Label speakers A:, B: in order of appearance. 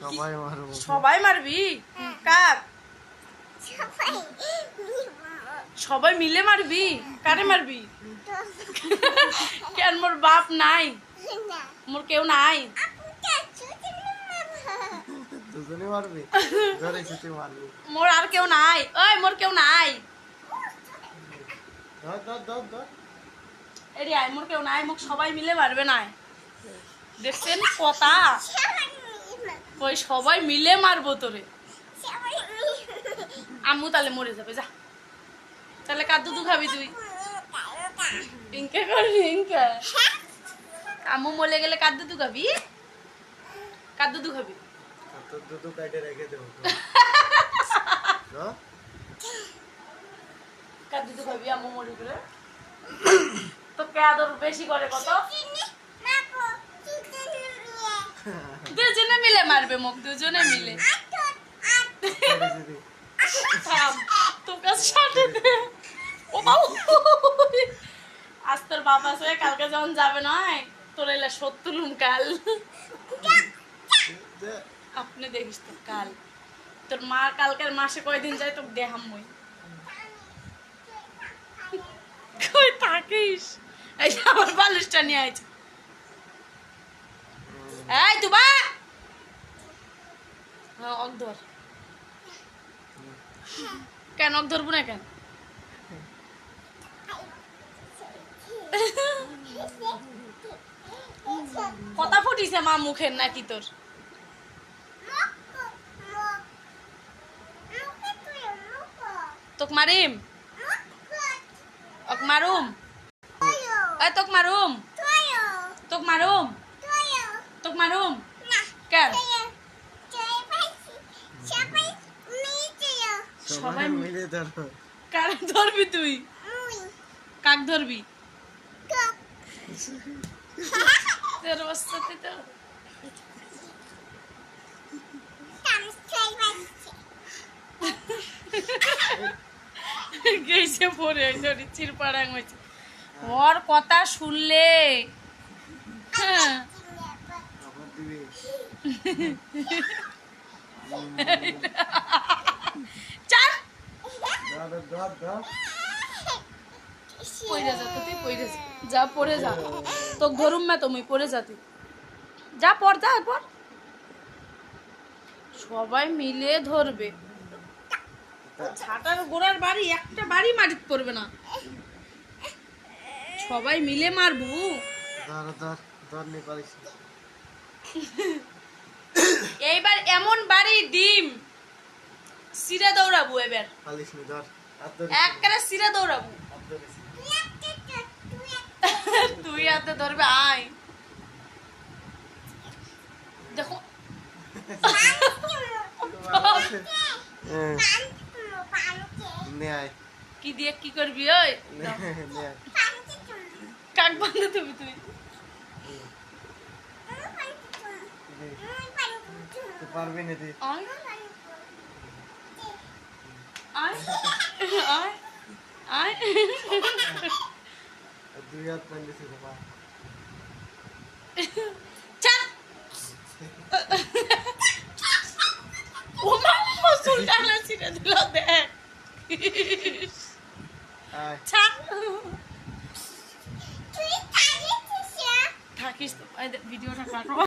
A: সবাই মারবো।
B: সবাই মারবি? কার? সবাই মিলে মারবি? কারে মারবি? কেন মোর বাপ নাই। মোর কেউ নাই।
A: দুজনে মারবি? ধরে ছুটি মারবি?
B: মোর আর কেউ নাই। ওই মোর কেউ নাই।
A: ধর ধর ধর ধর।
B: এরি আয় মোর কেউ নাই। মোক সবাই মিলে মারবে নাই। দেখছেন কথা? ওই সবাই মিলে মারবো তোরে। আম্মু তাহলে মরে যাবে যা। তাহলে কার দুধু খাবি তুই? ইনকে করবি ইনকে? আম্মু মরে গেলে কার দুধু খাবি? কার দুধু খাবি?
A: আর তোর দুটো কাটে রেখে দেবো।
B: কার দুধু খাবি? আম্মু মরে গেলে। তো কে আদর বেশি করে কত? দুজনে মিলে মারবে মোক দুজনে মিলে। তোর বাবু, আজ তোর আছে কালকে যখন যাবে নয়, তোর লুম কাল। আপনি দেখিস তো কাল। তোর মা কালকের মাসে কয়দিন যায় তোকে দেখাম মই থাকিস? এই আমার বালিশটা নিয়ে আইছে এই তুবা হ্যাঁ অক ধর কেন অক ধরবো না কেন কথা ফুটিছে মা মুখের নাকি তোর তোক মারিম অক মারুম এই তোক মারুম তোক মারুম তোক মারুম? কেন?
A: সবাই মিলে ধরো।
B: কার ধরবি তুই? কাক ধরবি? তোর অবস্থাতে তো। গেছে পরে চিরপাড়াং হয়েছে ওর কথা শুনলে হ্যাঁ। চার। যা তুই পইরে যা। যা পড়ে যা। ধরুম তুমি পড়ে যা তুই। যা পর যা পর সবাই মিলে ধরবে। ছাটার গোড়ার বাড়ি একটা বাড়ি মাটিতে পড়বে না। সবাই মিলে মারবো।
A: ধর ধর ধর নি পারিস না।
B: এইবার এমন বাড়ি ডিম। সিরা দৌড়াবো এবার। একবারে সিরে দৌড়াবো। তুই হাতে ধরবে আয়। দেখো। কি দিয়ে কি করবি ওই? কাক বান্ধে তুমি তুই।
A: তুই পারবি না তুই
B: আয় আয় আয় আয়
A: আর দুই হাত পারলিস না পা
B: চাপ ও মাম্মা সুলতানা ছিঁড়ে দিল দেখ
A: আয়
B: ছাপ থাকিস তো এই দেখ, ভিডিওটা কাটো